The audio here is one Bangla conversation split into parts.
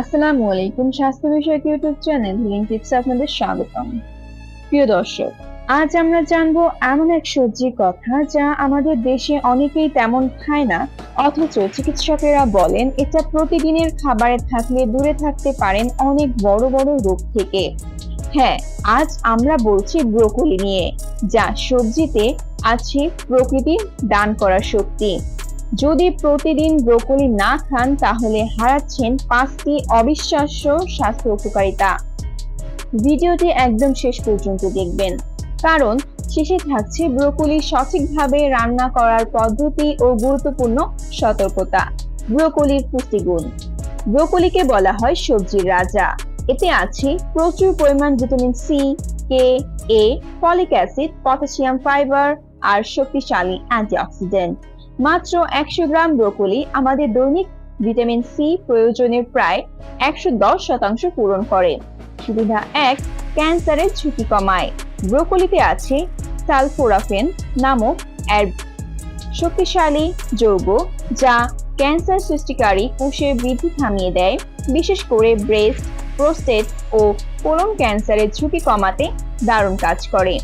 আসসালামু আলাইকুম স্বাস্থ্য বিষয়ক ইউটিউব চ্যানেল হিলিং টিপস আপনাদের স্বাগতম। প্রিয় দর্শক, আজ আমরা জানব এমন এক সবজির কথা যা আমাদের দেশে অনেকেই তেমন খায় না, অথচ চিকিৎসকেরা বলেন এটা প্রতিদিনের খাবারে থাকলে দূরে থাকতে পারেন অনেক বড় বড় রোগ থেকে। হ্যাঁ আজ আমরা বলছি ব্রোকলি নিয়ে, যা সবজিতে আছে প্রকৃতির দান করার শক্তি। যদি প্রতিদিন ব্রোকলি না খান, তাহলে হারাচ্ছেন পাঁচটি অবিশ্বাস্য স্বাস্থ্য উপকারিতা। ভিডিওটি একদম শেষ পর্যন্ত দেখবেন। কারণ শেষে থাকছে ব্রোকলি সঠিকভাবে রান্না করার পদ্ধতি ও গুরুত্বপূর্ণ সতর্কতা। ব্রোকলির পুষ্টিগুণ ব্রোকলিকে বলা হয় সবজির রাজা। এতে আছে প্রচুর পরিমাণ vitamin C K A folic acid, potassium fibre আর শক্তিশালী অ্যান্টিঅক্সিডেন্ট। মাত্র একশো গ্রাম ব্রোকলি আমাদের দৈনিক ভিটামিন সি প্রয়োজনের প্রায় একশো দশ শতাংশ পূরণ করে। সুবিধা এক, ক্যান্সারের ঝুঁকি কমায়। ব্রোকলিতে আছে সালফোরাফেন নামক শক্তিশালী যৌগ যা ক্যান্সার সৃষ্টিকারী কোষের বৃদ্ধি থামিয়ে দেয়। বিশেষ করে ব্রেস্ট, প্রোস্টেট ও কোলন ক্যান্সারের ঝুঁকি কমাতে দারুণ কাজ করে।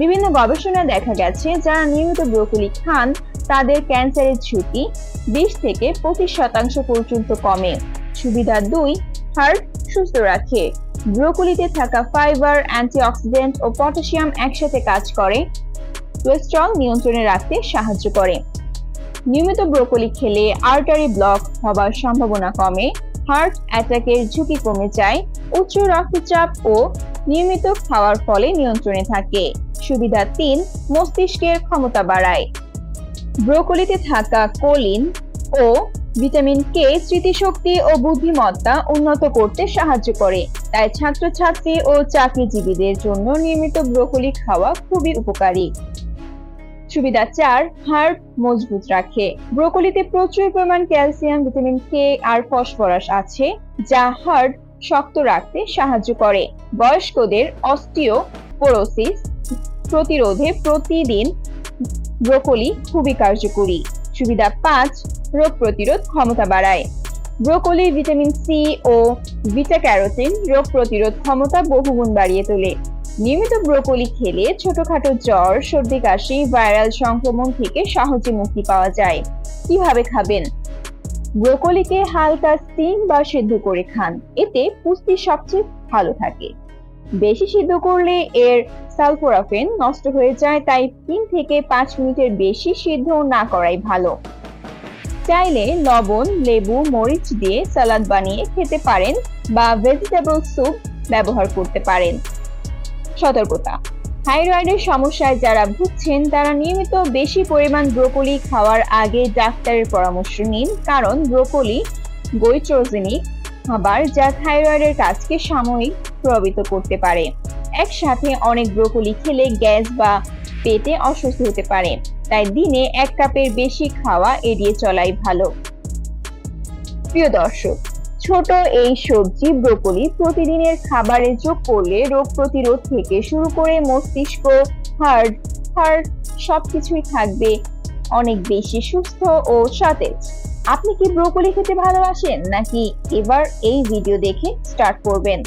বিভিন্ন গবেষণায় দেখা গেছে যারা নিয়মিত ব্রোকলি খান তাদের ক্যান্সারের ঝুঁকি বিশ থেকে পঁচিশ শতাংশ পর্যন্ত কমে। সুবিধা দুই, হার্ট সুস্থ রাখে। ব্রোকলিতে থাকা ফাইবার, অ্যান্টিঅক্সিডেন্ট ও পটাশিয়াম একসাথে কাজ করে। কোলেস্ট্রল নিয়ন্ত্রণে রাখতে সাহায্য করে। নিয়মিত ব্রোকলি খেলে আর্টারি ব্লক হবার সম্ভাবনা কমে। হার্ট অ্যাটাকের ঝুঁকি কমে যায়। উচ্চ রক্তচাপ ও নিয়মিত খাওয়ার ফলে নিয়ন্ত্রণে থাকে। সুবিধা তিন, মস্তিষ্কের ক্ষমতা বাড়ায়। ব্রোকলিতে থাকা কোলিন ও ভিটামিন কে স্মৃতিশক্তি ও বুদ্ধিমত্তা উন্নত করতে সাহায্য করে। তাই ছাত্রছাত্রী ও চাকরিজীবীদের জন্য নিয়মিত ব্রোকলি খাওয়া খুবই উপকারী। সুবিধা চার হার্ট মজবুত রাখে। ব্রোকলিতে প্রচুর পরিমাণ ক্যালসিয়াম, ভিটামিন কে আর ফসফরাস আছে, যা হার্ট শক্ত রাখতে সাহায্য করে। বয়স্কদের অস্টিও প্রতিরোধে প্রতিদিন ব্রোকলি খুবই কার্যকরী। সুবিধা পাঁচ, রোগ প্রতিরোধ ক্ষমতা বাড়ায়। ব্রোকলি, ভিটামিন সি ও ভিটা ক্যারোটিন রোগ প্রতিরোধ ক্ষমতা বহুগুণ বাড়িয়ে তোলে। নিয়মিত ব্রোকলি খেলে ছোটখাটো জ্বর, সর্দি কাশি, ভাইরাল সংক্রমণ থেকে সহজে মুক্তি পাওয়া যায়। কীভাবে খাবেন? ব্রোকলিকে হালকা স্টিম বা সিদ্ধ করে খান। এতে পুষ্টি সবচেয়ে ভালো থাকে। বেশি সিদ্ধ করলে এর সালফোরাফেন নষ্ট হয়ে যায়, তাই তিন থেকে পাঁচ মিনিটের বেশি সিদ্ধ না করাই ভালো। চাইলে লবণ, লেবু, মরিচ দিয়ে সালাদ বানিয়ে খেতে পারেন বা ভেজিটেবল স্যুপ ব্যবহার করতে পারেন। সতর্কতা, থাইরয়েডের সমস্যায় যারা ভুগছেন, তারা নিয়মিত বেশি পরিমাণ ব্রোকলি খাওয়ার আগে ডাক্তারের পরামর্শ নিন, কারণ ব্রোকলি গৈট্রোজেনিক খাবার যা থাইরয়েডের কাজকে সাময়িক প্রভাবিত করতে পারে। একসাথে অনেক ব্রোকলি খেলে গ্যাস বা পেটে অস্বস্তি হতে পারে। তাই দিনে এক কাপের বেশি খাওয়া এড়িয়ে চলাই ভালো। প্রিয় দর্শক, ছোট এই সবজি ব্রোকলি প্রতিদিনের খাবারে যোগ করলে রোগ প্রতিরোধ থেকে শুরু করে মস্তিষ্ক হার্ট হার্ট সবকিছুই থাকবে অনেক বেশি সুস্থ ও সতেজ। আপনি কি ব্রোকলি খেতে ভালোবাসেন নাকি এবার এই ভিডিও দেখে স্টার্ট করবেন?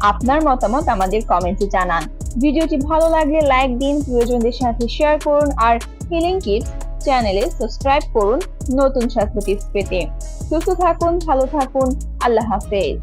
আপনার মতামত আমাদের কমেন্টে জানান। ভিডিওটি ভালো লাগলে লাইক দিন, প্রিয়জনদের সাথে শেয়ার করুন আর হিলিং টিপস চ্যানেলে সাবস্ক্রাইব করুন নতুন স্বাস্থ্য টিপস পেতে। সুস্থ থাকুন, ভালো থাকুন, আল্লাহ হাফেজ।